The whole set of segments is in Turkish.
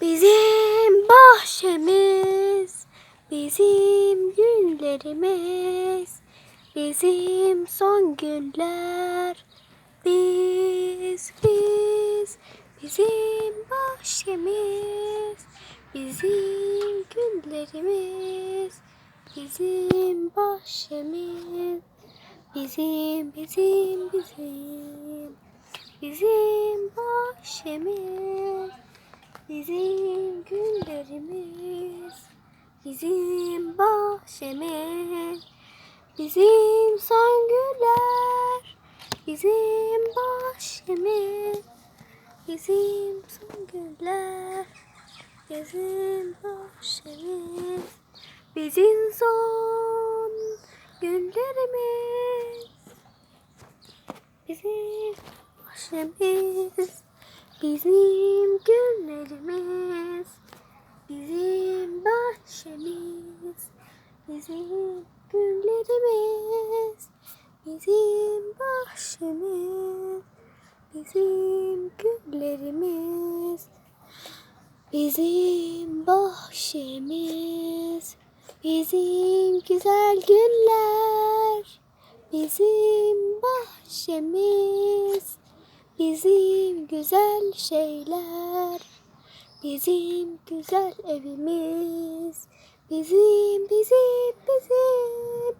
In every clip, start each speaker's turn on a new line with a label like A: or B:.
A: Bizim bahçemiz, bizim günlerimiz, bizim son günler. Biz, biz, bizim bahçemiz, bizim günlerimiz, bizim bahçemiz, bizim, bizim, bizim, bizim bahçemiz. Bizim günlerimiz, bizim bahçemiz, bizim son günler, bizim bahçemiz, bizim son günler, bizim bahçemiz, bizim son günlerimiz, bizim bahçemiz. Bizim günlerimiz, bizim bahçemiz, bizim günlerimiz, bizim bahçemiz, bizim günlerimiz, bizim bahçemiz, bizim güzel günler, bizim bahçemiz. Bizim güzel şeyler, bizim güzel evimiz, bizim bizim bizim,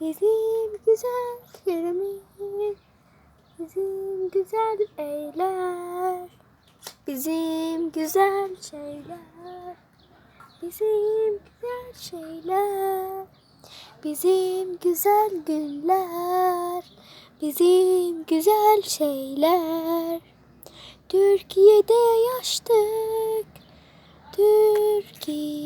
A: bizim güzel yerimiz, bizim güzel eyler, bizim güzel şeyler, bizim güzel şeyler, bizim güzel günler. Bizim güzel şeyler. Türkiye'de yaştık Thank you.